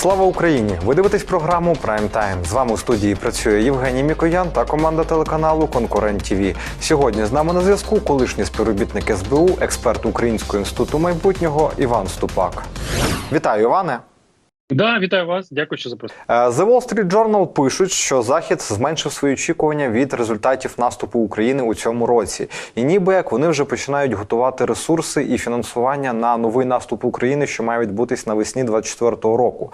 Слава Україні! Ви дивитесь програму Прайм Тайм. З вами у студії працює Євгеній Мікоян та команда телеканалу Конкурент ТВ. Сьогодні з нами на зв'язку колишній співробітник СБУ, експерт Українського інституту майбутнього Іван Ступак. Вітаю, Іване! Да, вітаю вас. Дякую, що запросили. Е, The Wall Street Journal пишуть, що Захід зменшив свої очікування від результатів наступу України у цьому році, і ніби як вони вже починають готувати ресурси і фінансування на новий наступ України, що має відбутись навесні 24-го року.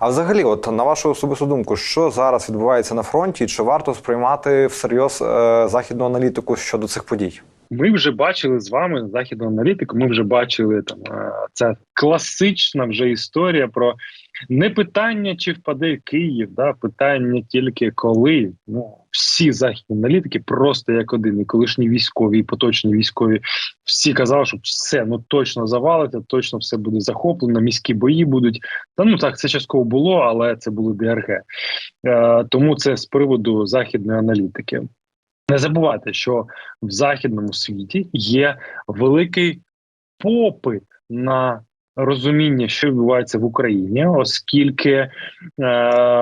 А взагалі, от на вашу особисту думку, що зараз відбувається на фронті, і чи варто сприймати всерйоз е, західну аналітику щодо цих подій? Ми вже бачили з вами західну аналітику. Ми вже бачили там е, це класична вже історія про не питання, чи впаде Київ, да питання тільки коли. Ну всі західні аналітики просто як один, і колишні військові, і поточні військові. Всі казали, що все ну точно завалиться, точно все буде захоплено. Міські бої будуть. Та ну так це частково було, але це були ДРГ. Е, тому це з приводу західної аналітики. Не забувайте, що в західному світі є великий попит на розуміння, що відбувається в Україні, оскільки е,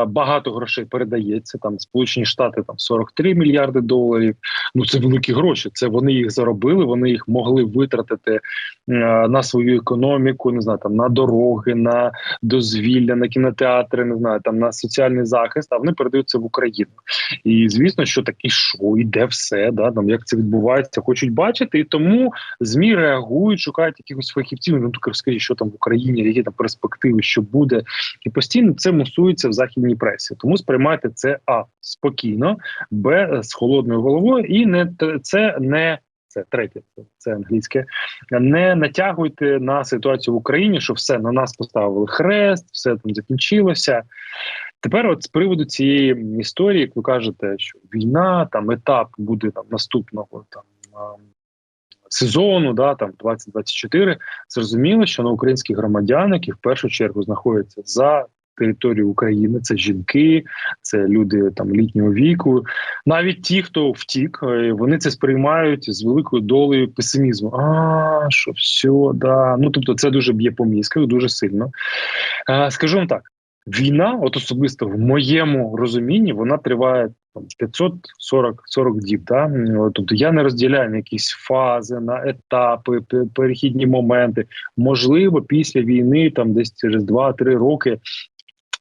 багато грошей передається там Сполучені Штати там 43 мільярди доларів. Ну це великі гроші. Це вони їх заробили. Вони їх могли витратити е, на свою економіку, не знаю, там на дороги, на дозвілля, на кінотеатри, не знаю, там на соціальний захист. А вони передаються в Україну. І звісно, що такі що іде все, да там як це відбувається, хочуть бачити, і тому змі реагують, шукають якихось фахівців. Ну так розкажіть, що там в Україні, які там перспективи, що буде, і постійно це мусується в західній пресі. Тому сприймайте це а спокійно, б з холодною головою, і не це не. Це третє, це, англійське. Не натягуйте на ситуацію в Україні, що все на нас поставили хрест, все там закінчилося. Тепер, от з приводу цієї історії, як ви кажете, що війна, там етап буде там наступного там сезону, да там 2024, зрозуміло, що на українських громадян, які в першу чергу знаходяться за територією України, це жінки, це люди там літнього віку, навіть ті, хто втік, е, вони це сприймають з великою долею песимізму. А що все, да. Ну тобто, це дуже б'є по мізках, дуже сильно. Е, скажу вам так. Війна, от особисто в моєму розумінні, вона триває там 540 40 діб. Да? Тобто я не розділяю на якісь фази, на етапи, перехідні моменти. Можливо, після війни, там десь через 2-3 роки.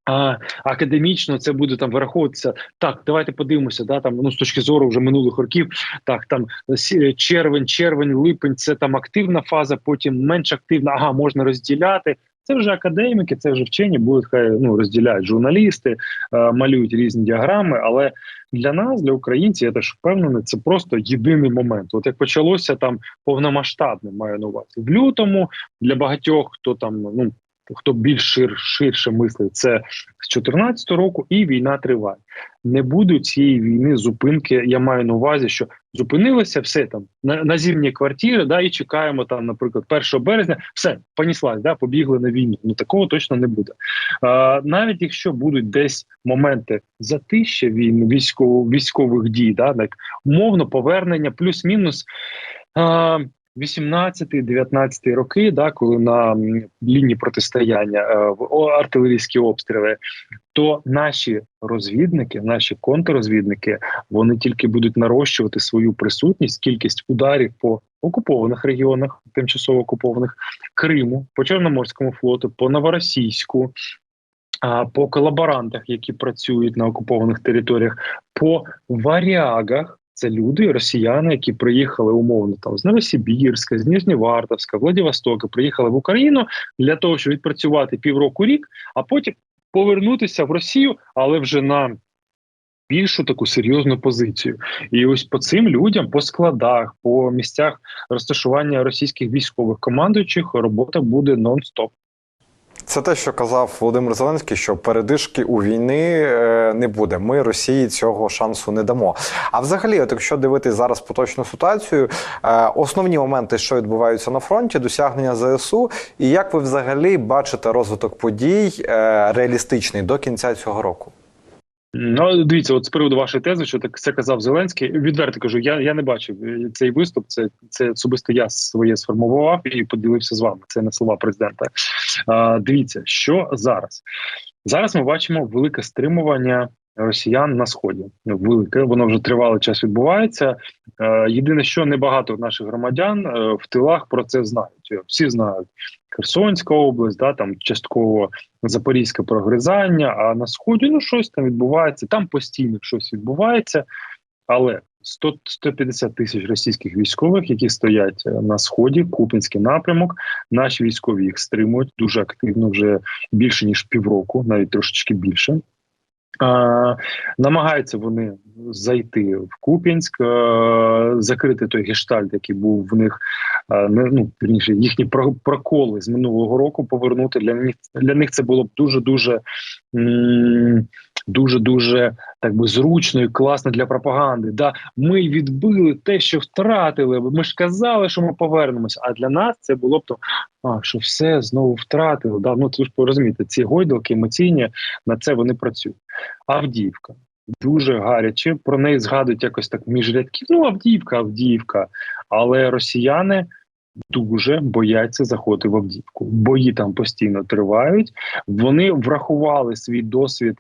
А академічно це буде там вираховуватися. Так, давайте подивимося. Да, там ну з точки зору вже минулих років. Так, там сі- червень, червень, липень це там активна фаза, потім менш активна. Ага, можна розділяти. Це вже академіки, це вже вчені будуть хай ну розділяють журналісти, е, малюють різні діаграми. Але для нас, для українців, я теж впевнений, це просто єдиний момент. От як почалося там повномасштабне, маю на увазі в лютому для багатьох, хто там ну. Хто більш шир, ширше мислить, це з 14 року, і війна триває. Не буде цієї війни зупинки. Я маю на увазі, що зупинилося все там на, на зимні квартири, да, і чекаємо там, наприклад, 1 березня, все поніслась, да, побігли на війну. Ну такого точно не буде. А, навіть якщо будуть десь моменти затища війни, військово, військових дій, да, так умовно повернення, плюс-мінус. А, 18-19 роки, да, коли на лінії протистояння е, артилерійські обстріли, то наші розвідники, наші контррозвідники, вони тільки будуть нарощувати свою присутність, кількість ударів по окупованих регіонах, тимчасово окупованих Криму, по Чорноморському флоту, по Новоросійську. По колаборантах, які працюють на окупованих територіях, по варягах, це люди, росіяни, які приїхали умовно там з Новосибірська, з Ніжнєвартовська, Владивостока, приїхали в Україну для того, щоб відпрацювати півроку рік, а потім повернутися в Росію, але вже на більшу таку серйозну позицію. І ось по цим людям, по складах, по місцях розташування російських військових командуючих, робота буде нон-стоп. Це те, що казав Володимир Зеленський, що передишки у війни е, не буде. Ми Росії цього шансу не дамо. А взагалі, от якщо дивитись зараз поточну ситуацію, е, основні моменти, що відбуваються на фронті, досягнення ЗСУ, і як ви взагалі бачите розвиток подій е, реалістичний до кінця цього року? Ну, дивіться, от з приводу вашої тези, що так це казав Зеленський. Відверто кажу, я я не бачив е, цей виступ. Це це особисто я своє сформував і поділився з вами. Це не слова президента. А, Дивіться, що зараз Зараз ми бачимо велике стримування росіян на сході. Ну, велике, воно вже тривалий час відбувається. Е, єдине, що небагато наших громадян е, в тилах про це знають. Е, Всі знають Херсонська область, да там частково Запорізьке прогризання. А на сході ну щось там відбувається. Там постійно щось відбувається, але 100, 150 тисяч російських військових, які стоять на сході, Купінський напрямок. Наші військові їх стримують дуже активно, вже більше ніж півроку, навіть трошечки більше. Намагаються вони зайти в Куп'янськ, е, закрити той гештальт, який був в них е, ну вірніше, їхні проколи з минулого року повернути. Для них для них це було б дуже дуже дуже дуже так би зручно і класно для пропаганди. Да, ми відбили те, що втратили. Ми ж казали, що ми повернемося. А для нас це було б то, а що все знову втратили. Да, ну ви ж порозумієте, ці гойдалки емоційні на це вони працюють. Авдіївка. Дуже гаряче про неї згадують якось так між рядків. Ну, Авдіївка, Авдіївка. Але росіяни дуже бояться заходити в Авдіївку. Бої там постійно тривають. Вони врахували свій досвід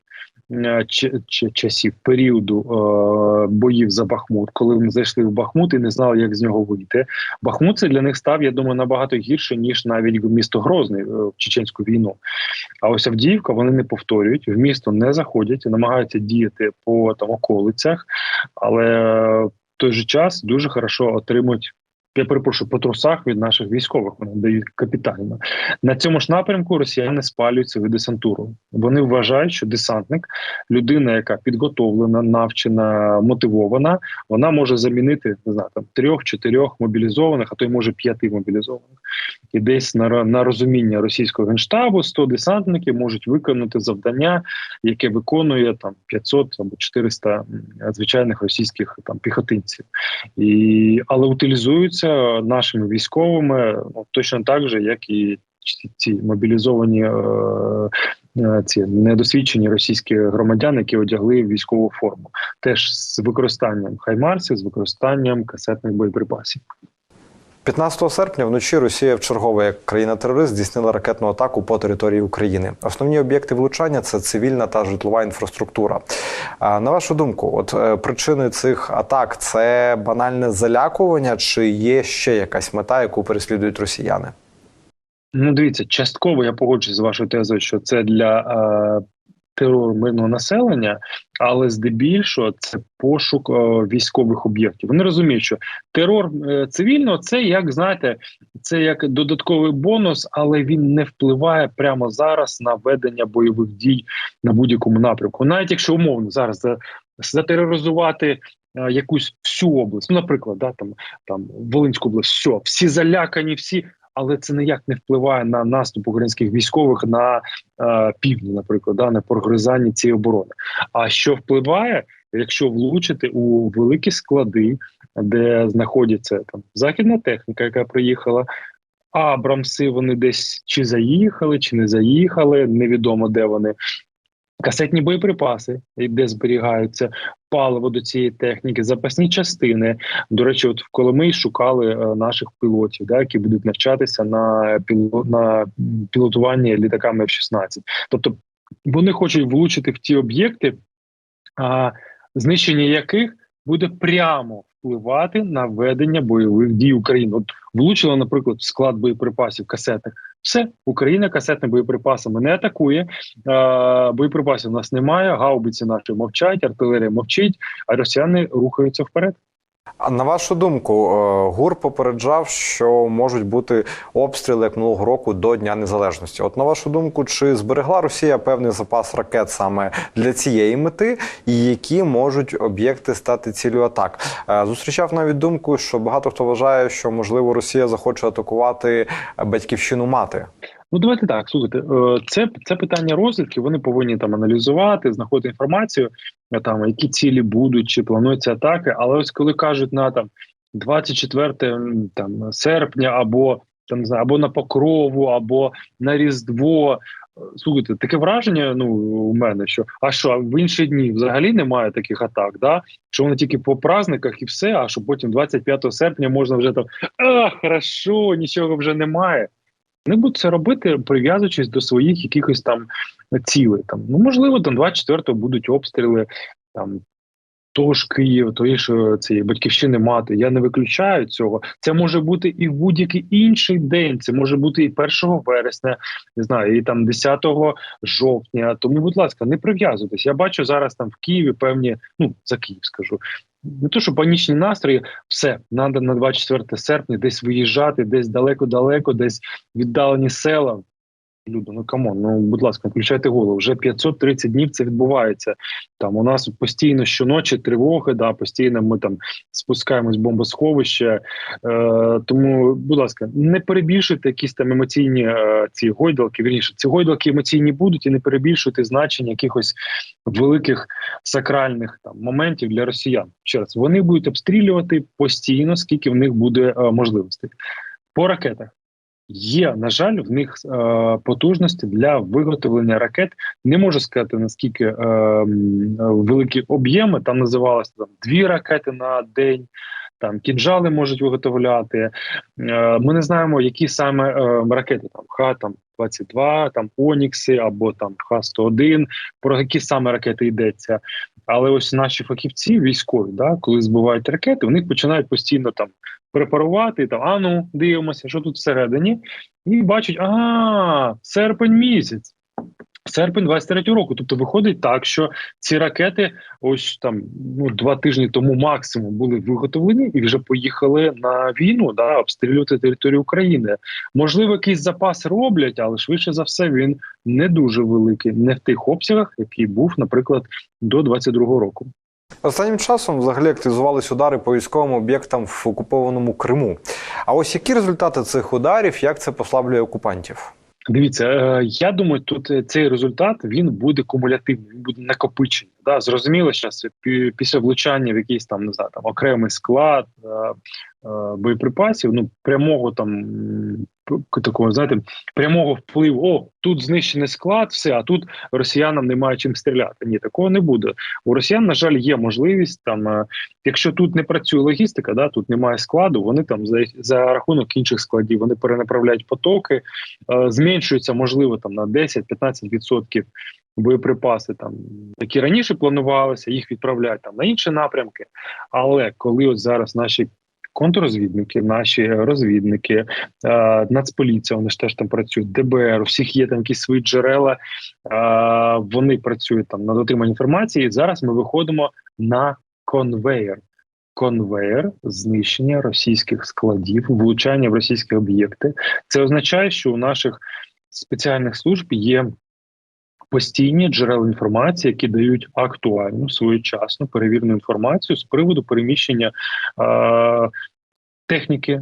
часів періоду е, боїв за Бахмут, коли вони зайшли в Бахмут і не знали, як з нього вийти. Бахмут це для них став, я думаю, набагато гірше ніж навіть місто Грозний е, в чеченську війну. А ось Авдіївка вони не повторюють, в місто не заходять, намагаються діяти по там околицях, але в той же час дуже хорошо отримують. Я перепрошую по трусах від наших військових. Вони дають капітально на цьому ж напрямку. Росіяни спалюють свою десантуру. Вони вважають, що десантник, людина, яка підготовлена, навчена, мотивована, вона може замінити не знаю, там трьох-чотирьох мобілізованих, а то й може п'яти мобілізованих. І десь на, на розуміння російського генштабу 100 десантників можуть виконати завдання, яке виконує там 500 або 400 звичайних російських там піхотинців, і але утилізуються нашими військовими ну, точно так же, як і ці- ці мобілізовані е, е, ці недосвідчені російські громадяни, які одягли військову форму, теж з використанням хаймарсів, з використанням касетних боєприпасів. 15 серпня вночі Росія вчергове як країна-терорист здійснила ракетну атаку по території України. Основні об'єкти влучання це цивільна та житлова інфраструктура. А на вашу думку, от е, причини цих атак це банальне залякування, чи є ще якась мета, яку переслідують росіяни? Ну, дивіться, частково я погоджуюсь з вашою тезою, що це для е, терору мирного населення, але здебільшого це пошук е, військових об'єктів. Вони розуміють, що терор е, цивільного це як знаєте, це як додатковий бонус, але він не впливає прямо зараз на ведення бойових дій на будь-якому напрямку. Навіть якщо умовно зараз затероризувати. е, Якусь всю область, ну, наприклад, да, там там Волинську область, все, всі залякані, всі але це ніяк не впливає на наступ українських військових на е, півдні, наприклад, да, на прогризання цієї оборони. А що впливає, якщо влучити у великі склади, де знаходяться там західна техніка, яка приїхала. Абрамси вони десь чи заїхали, чи не заїхали, невідомо де вони. Касетні боєприпаси, де зберігаються паливо до цієї техніки, запасні частини. До речі, от в Коломиї шукали е, наших пілотів, да, які будуть навчатися на піло, на пілотуванні літаками F-16. Тобто вони хочуть влучити в ті об'єкти, знищення яких буде прямо впливати на ведення бойових дій України. От влучила, наприклад, склад боєприпасів касетних. Все, Україна касетними боєприпасами не атакує. Е, боєприпасів у нас немає. Гаубиці наші мовчать, артилерія мовчить, а росіяни рухаються вперед. А на вашу думку, е, ГУР попереджав, що можуть бути обстріли як минулого року до Дня Незалежності. От на вашу думку, чи зберегла Росія певний запас ракет саме для цієї мети, і які можуть об'єкти стати ціллю атак? Е, Зустрічав навіть думку, що багато хто вважає, що можливо Росія захоче атакувати батьківщину мати. Ну, давайте так. Слухайте, е, це, це питання розвідки. Вони повинні там аналізувати, знаходити інформацію, там які цілі будуть, чи плануються атаки. Але ось коли кажуть на там 24 м, там серпня, або там або на Покрову, або на Різдво. Слухайте, таке враження. Ну у мене що а що в інші дні взагалі немає таких атак, да що вони тільки по праздниках і все. А що потім 25 серпня можна вже там а хорошо, нічого вже немає. Вони будуть це робити, прив'язуючись до своїх якихось там цілей. Там ну можливо, там 24-го будуть обстріли там. Того ж Києва, тої ж цієї батьківщини мати. Я не виключаю цього. Це може бути і в будь-який інший день. Це може бути і 1 вересня, не знаю, і там 10 жовтня. Тому, будь ласка, не прив'язуйтесь. Я бачу зараз там в Києві певні, ну за Київ скажу. Не то, що панічні настрої, все треба на 24 серпня десь виїжджати, десь далеко-далеко, десь віддалені села. Люди, ну камон, ну будь ласка, включайте голову. Вже 530 днів це відбувається. Там у нас постійно щоночі тривоги, да, постійно ми там спускаємось в бомбосховище. Е, тому, будь ласка, не перебільшуйте якісь там емоційні е, ці гойдалки. Вірніше, ці гойдалки емоційні будуть і не перебільшуйте значення якихось великих сакральних там моментів для росіян. Ще раз вони будуть обстрілювати постійно, скільки в них буде е, можливостей по ракетах. Є, на жаль, в них е, потужності для виготовлення ракет. Не можу сказати наскільки е, великі об'єми. Там називалося там дві ракети на день. Там кінжали можуть виготовляти. Е, ми не знаємо, які саме е, ракети там Х там 22 там Онікси або там Х-101, про які саме ракети йдеться. Але ось наші фахівці, військові, да, коли збивають ракети, вони починають постійно там препарувати, там, а ну, дивимося, що тут всередині, і бачать, ага, серпень місяць. Серпень 23 року. Тобто виходить так, що ці ракети, ось там ну два тижні тому максимум були виготовлені і вже поїхали на війну, да, обстрілювати територію України. Можливо, якийсь запас роблять, але швидше за все він не дуже великий, не в тих обсягах, який був, наприклад, до 22 року. Останнім часом взагалі активізувались удари по військовим об'єктам в окупованому Криму. А ось які результати цих ударів, як це послаблює окупантів? Дивіться, е, я думаю, тут е, цей результат він буде кумулятивний, він буде накопичений. Да, зрозуміло, що після влучання в якийсь там не знаю, там окремий склад е, е, боєприпасів, ну прямого там такого, знаєте, прямого впливу. О, тут знищений склад, все, а тут росіянам немає чим стріляти. Ні, такого не буде. У росіян, на жаль, є можливість там, е, якщо тут не працює логістика, да, тут немає складу, вони там за, за рахунок інших складів вони перенаправляють потоки, е, зменшується можливо там на 10-15% боєприпаси, там які раніше планувалися, їх відправляють там на інші напрямки. Але коли от зараз наші контррозвідники, наші розвідники, е, Нацполіція, вони ж теж там працюють, ДБР, у всіх є там якісь свої джерела, е, вони працюють там над отриманням інформації. Зараз ми виходимо на конвейер. Конвейер знищення російських складів, влучання в російські об'єкти. Це означає, що у наших спеціальних служб є постійні джерела інформації, які дають актуальну своєчасну перевірену інформацію з приводу переміщення. Е- Техніки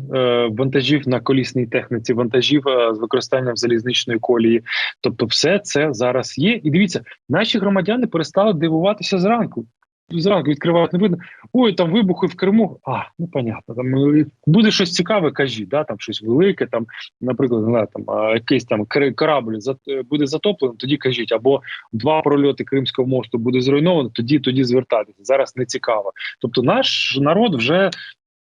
вантажів на колісній техніці, вантажів е, з використанням залізничної колії, тобто, все це зараз є. І дивіться, наші громадяни перестали дивуватися зранку. Зранку відкривають новини. Ой, там вибухи в Криму. А, ну понятно. Там е, буде щось цікаве, кажіть, да, там щось велике. Там, наприклад, не там якийсь там корабль е, буде затоплений, тоді кажіть, або два прольоти Кримського мосту буде зруйновано, тоді тоді звертатися. Зараз не цікаво. Тобто, наш народ вже.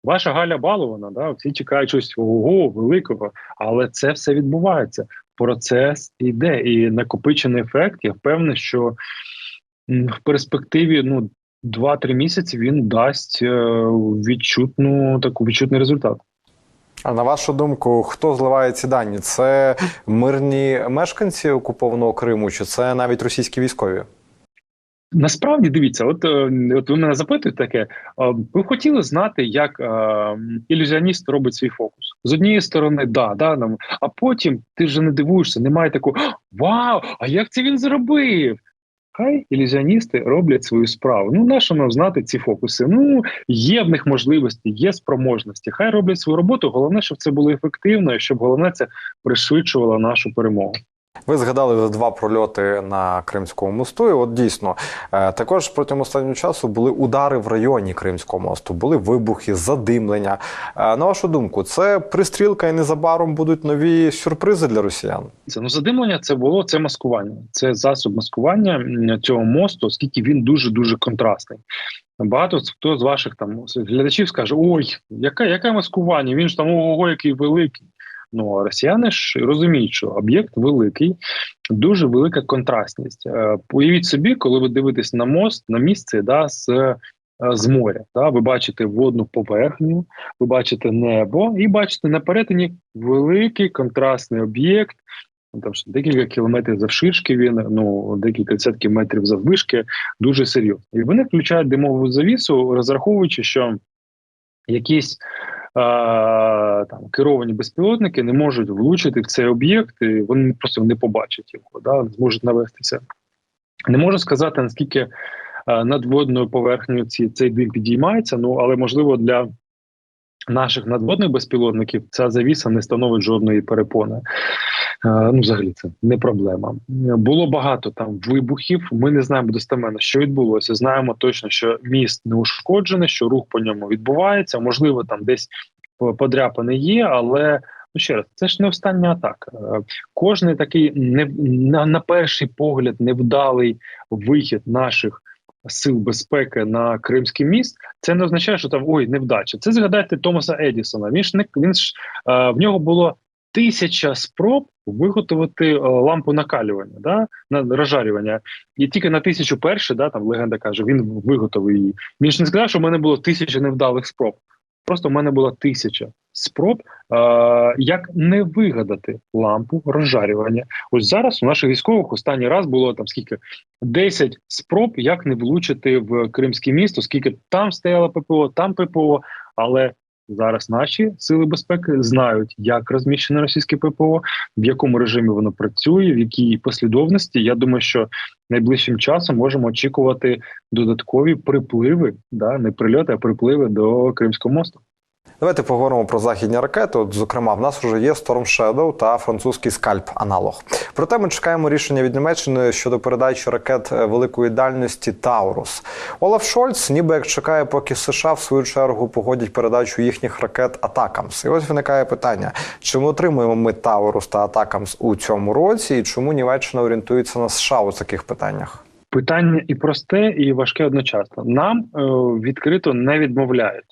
Ваша Галя балована, да, всі чекають щось ого, великого, але це все відбувається. Процес іде, і накопичений ефект. Я впевнений, що в перспективі ну 2-3 місяці він дасть е, відчутну таку відчутний результат. А на вашу думку, хто зливає ці дані? Це мирні мешканці окупованого Криму, чи це навіть російські військові? Насправді дивіться, от, е, от ви мене запитуєте таке. е, Ви хотіли знати, як е, ілюзіоніст робить свій фокус з однієї сторони, да, да нам, а потім ти вже не дивуєшся, немає такого вау! А як це він зробив? Хай ілюзіоністи роблять свою справу. Ну, нащо нам знати ці фокуси? Ну є в них можливості, є спроможності. Хай роблять свою роботу. Головне, щоб це було ефективно, і щоб головне це пришвидшувало нашу перемогу. Ви згадали два прольоти на Кримському мосту. І от дійсно е, також протягом останнього часу були удари в районі Кримського мосту, були вибухи, задимлення. Е, На вашу думку, це пристрілка і незабаром будуть нові сюрпризи для росіян? Це ну задимлення це було це маскування. Це засоб маскування цього мосту, оскільки він дуже дуже контрастний. Багато хто з ваших там глядачів скаже: Ой, яке, яке маскування? Він ж там ого, який великий. Ну а росіяни ж розуміють, що об'єкт великий, дуже велика контрастність. Е, Уявіть собі, коли ви дивитесь на мост на місце да, з, е, з моря. Да, ви бачите водну поверхню, ви бачите небо, і бачите на перетині великий контрастний об'єкт. ну, Там що декілька кілометрів завширшки він, ну декілька десятків метрів заввишки, дуже серйозно. І вони включають димову завісу, розраховуючи, що якісь там керовані безпілотники не можуть влучити в цей об'єкт, і вони просто не побачать його, да, не зможуть навестися. Не можу сказати, наскільки е, над водною поверхнею ці, цей дим підіймається, ну але можливо для наших надводних безпілотників ця завіса не становить жодної перепони. Е, Ну, взагалі, це не проблема. Було багато там вибухів. Ми не знаємо достеменно, що відбулося. Знаємо точно, що міст не ушкоджений, що рух по ньому відбувається. Можливо, там десь подряпини є, але ну ще раз, це ж не остання атака. Е, Кожний такий не на, на перший погляд невдалий вихід наших. Сил безпеки на Кримський міст це не означає, що там ой невдача. Це згадайте Томаса Едісона. Він ж не він ж е, в нього було тисяча спроб виготовити е, лампу накалювання, да на розжарювання, і тільки на тисячу перше, да там легенда каже, він виготовив її. Він ж не сказав, що в мене було тисяча невдалих спроб. Просто в мене була тисяча спроб, е, як не вигадати лампу розжарювання. Ось зараз у наших військових останній раз було там скільки 10 спроб, як не влучити в Кримське місто, скільки там стояло ППО, там ППО, але зараз наші сили безпеки знають, як розміщене російське ППО, в якому режимі воно працює, в якій послідовності. Я думаю, що найближчим часом можемо очікувати додаткові припливи, да не прильоти, а припливи до Кримського мосту. Давайте поговоримо про західні ракети. От, зокрема, в нас вже є Storm Shadow та французький скальп аналог. Проте ми чекаємо рішення від Німеччини щодо передачі ракет великої дальності Таурус. Олаф Шольц, ніби як чекає, поки США в свою чергу погодять передачу їхніх ракет Атакамс. І ось виникає питання: чи ми отримуємо ми Таурус та Атакамс у цьому році, і чому Німеччина орієнтується на США у таких питаннях? Питання і просте, і важке одночасно. Нам е, відкрито не відмовляють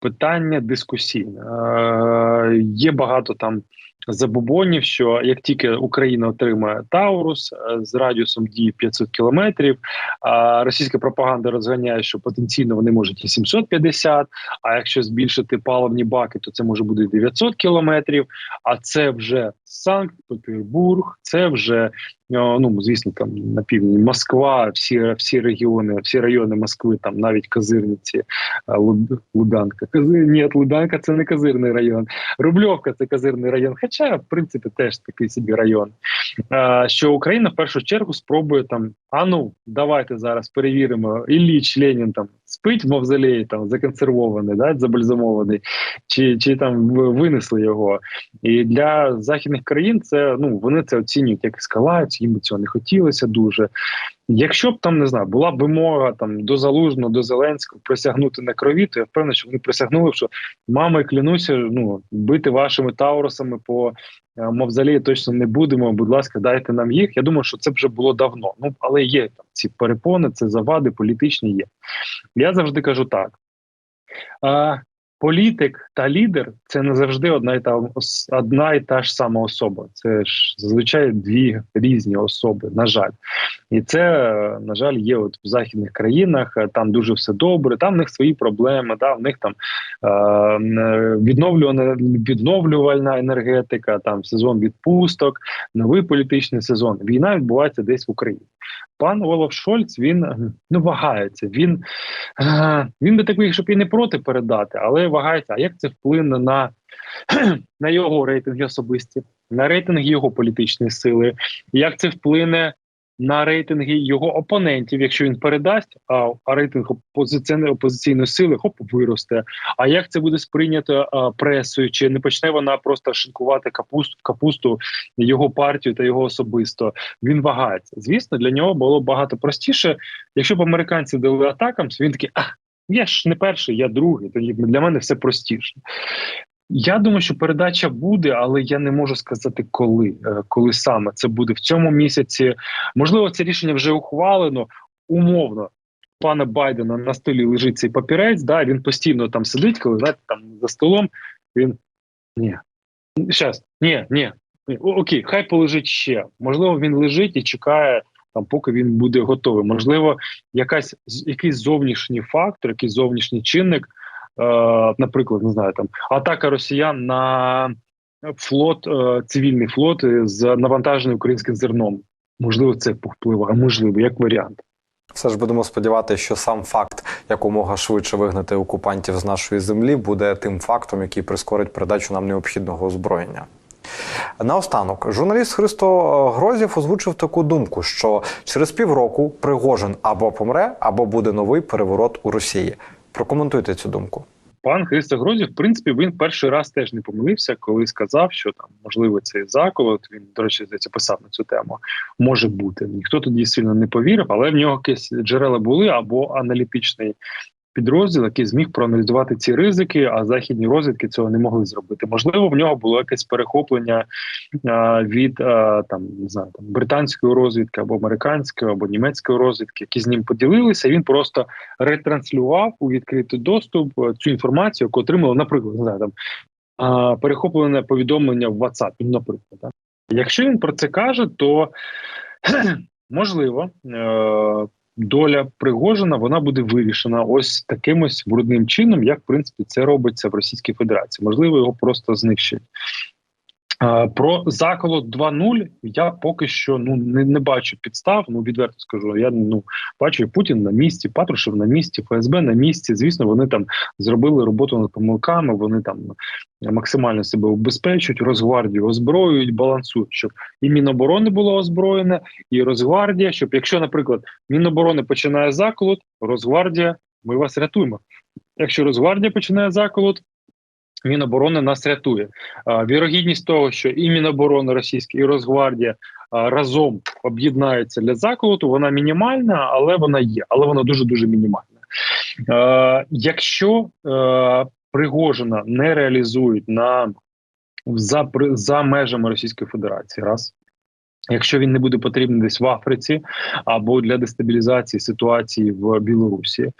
питання дискусійне. Е, Є багато там забубонів, що як тільки Україна отримає Таурус е, з радіусом дії 500 кілометрів, а російська пропаганда розганяє, що потенційно вони можуть і 750, А якщо збільшити паливні баки, то це може бути 900 кілометрів. А це вже Санкт-Петербург, це вже ну звісно, там на півдні Москва, всі всі регіони, всі райони Москви, там навіть Козирниці, Лубянка. Козир... Ні, Лубянка це не козирний район. Рубльовка це козирний район. Хоча, в принципі, теж такий собі район. Що Україна в першу чергу спробує там. А ну давайте зараз перевіримо. Ілліч Ленін там спить в мавзолеї, там законсервований, да, забальзамований, чи чи там винесли його. І для західних країн це ну вони це оцінюють як ескалацію, їм би цього не хотілося дуже. Якщо б там не знаю, була б вимога там до залужного, до Зеленського присягнути на крові, то я впевнений, що вони присягнули, що мами клянуся, ну бити вашими таурусами по мавзолеї точно не будемо. Будь ласка, дайте нам їх. Я думаю, що це вже було давно. Ну але є там ці перепони, це завади політичні є. Я завжди кажу так. А, Політик та лідер це не завжди одна і та одна і та ж сама особа. Це ж зазвичай дві різні особи. На жаль, і це на жаль є. От в західних країнах там дуже все добре. Там в них свої проблеми. Да, в них там е, відновлювана відновлювальна енергетика, там сезон відпусток, новий політичний сезон. Війна відбувається десь в Україні. Пан Олаф Шольц він ну вагається. Він е, він би такий, щоб і не проти передати, але вагається. А як це вплине на на його рейтинги особисті, на рейтинги його політичної сили? Як це вплине на рейтинги його опонентів, якщо він передасть, а, рейтинг опозиційної опозиційної сили хоп виросте. А як це буде сприйнято а, пресою? Чи не почне вона просто шинкувати капусту капусту його партію та його особисто? Він вагається. Звісно, для нього було багато простіше. Якщо б американці дали атакам, він такий а. Я ж не перший, я другий. Тоді для мене все простіше. Я думаю, що передача буде, але я не можу сказати, коли е, коли саме це буде в цьому місяці. Можливо, це рішення вже ухвалено умовно. Пана Байдена на столі лежить цей папірець. Да, він постійно там сидить, коли знаєте, там за столом він ні, Щас, ні, ні. ні. Окей, хай полежить ще. Можливо, він лежить і чекає там, поки він буде готовий. Можливо, якась якийсь зовнішній фактор, якийсь зовнішній чинник, наприклад, не знаю, там атака росіян на флот, е, цивільний флот е, з навантаженим українським зерном. Можливо, це повпливає, можливо, як варіант. Все ж будемо сподіватися, що сам факт якомога швидше вигнати окупантів з нашої землі буде тим фактом, який прискорить передачу нам необхідного озброєння. Наостанок, журналіст Христо Грозів озвучив таку думку, що через півроку Пригожин або помре, або буде новий переворот у Росії. Прокоментуйте цю думку. Пан Христо Грозів, в принципі, він перший раз теж не помилився, коли сказав, що там можливо цей заколот. Він до речі, здається, писав на цю тему. Може бути. Ніхто тоді сильно не повірив, але в нього якісь джерела були або аналітичний підрозділ, який зміг проаналізувати ці ризики, а західні розвідки цього не могли зробити. Можливо, в нього було якесь перехоплення від там не знаю там британської розвідки або американської, або німецької розвідки, які з ним поділилися. Він просто ретранслював у відкритий доступ е, цю інформацію, яку отримали, наприклад, не знаю, там перехоплене повідомлення в WhatsApp, наприклад. Так? Якщо він про це каже, то можливо. Доля Пригожина вона буде вирішена ось таким ось брудним чином, як в принципі це робиться в Російській Федерації. Можливо, його просто знищать. Про заколот 2.0 я поки що ну не, не бачу підстав. Ну відверто скажу. Я ну бачу Путін на місці, Патрушев на місці, ФСБ на місці. Звісно, вони там зробили роботу над помилками. Вони там максимально себе убезпечують, Росгвардію озброюють, балансують, щоб і Міноборони було озброєне, і Росгвардія. Щоб якщо, наприклад, Міноборони починає заколот, Росгвардія, ми вас рятуємо. Якщо Росгвардія починає заколот. Міноборони нас рятує. Вірогідність того, що і Міноборони російські, і Росгвардія разом об'єднаються для заколоту, вона мінімальна, але вона є, але вона дуже дуже мінімальна. Якщо Пригожина не реалізують на за, за межами Російської Федерації, раз. Якщо він не буде потрібен десь в Африці або для дестабілізації ситуації в Білорусі,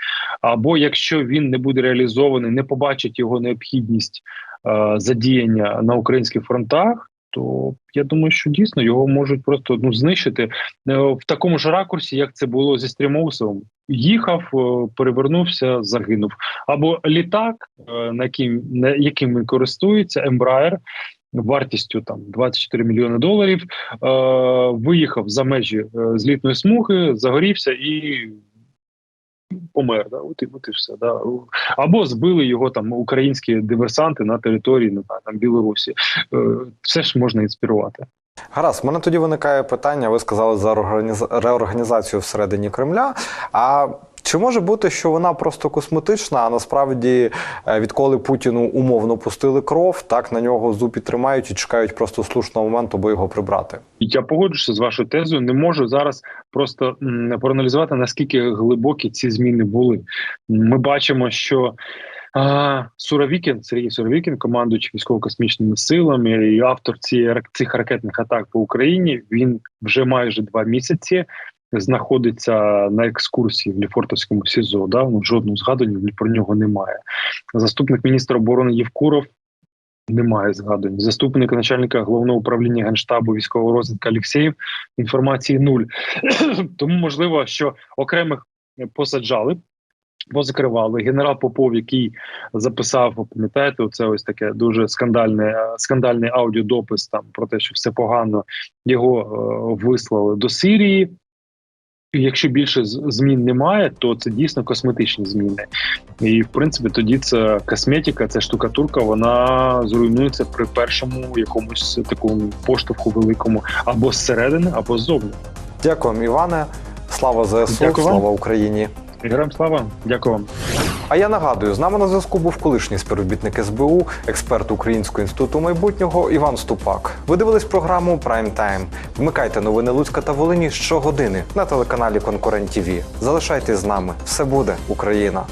або якщо він не буде реалізований, не побачить його необхідність е, задіяння на українських фронтах, то я думаю, що дійсно його можуть просто ну знищити е, в такому ж ракурсі, як це було зі Стрімоусовим. Їхав, е, перевернувся, загинув. Або літак, е, на яким на яким він користується, Embraer, вартістю там 24 мільйони доларів, е, виїхав за межі злітної смуги, загорівся і помер. Да? От і, от і все. Да? Або збили його там українські диверсанти на території не знаю, там Білорусі. Е, все ж можна інспірувати. Гаразд, в мене тоді виникає питання. Ви сказали за реорганіз- реорганізацію всередині Кремля. А чи може бути, що вона просто косметична, а насправді, е, відколи Путіну умовно пустили кров, так на нього зубі тримають і чекають просто слушного моменту, аби його прибрати? Я погоджуюся з вашою тезою. Не можу зараз просто проаналізувати наскільки глибокі ці зміни були. Ми бачимо, що а, Суровікін, Сергій Суровікін, командуючий військово-космічними силами і автор цієї цих ракетних атак по Україні. Він вже майже два місяці знаходиться на екскурсії в Ліфортовському СІЗО. Да? Ну, жодного згадування про нього немає. Заступник міністра оборони Євкуров немає згадувань. Заступник начальника головного управління генштабу військового розвідка Алєксєєв інформації нуль. Тому можливо, що окремих посаджали. Позакривали генерал Попов, який записав, пам'ятаєте, це ось таке дуже скандальне, скандальний аудіодопис там про те, що все погано його е, вислали до Сирії. Якщо більше змін немає, то це дійсно косметичні зміни. І в принципі, тоді це косметика, це штукатурка, вона зруйнується при першому якомусь такому поштовху великому або зсередини, або ззовні. Дякую, Іване. Слава ЗСУ, Дякую слава Україні. Героям слава, дякую вам. А я нагадую, з нами на зв'язку був колишній співробітник СБУ, експерт Українського інституту майбутнього Іван Ступак. Ви дивились програму Прайм Тайм. Вмикайте новини Луцька та Волині щогодини на телеканалі Конкурент ТВ. Залишайтесь з нами. Все буде Україна.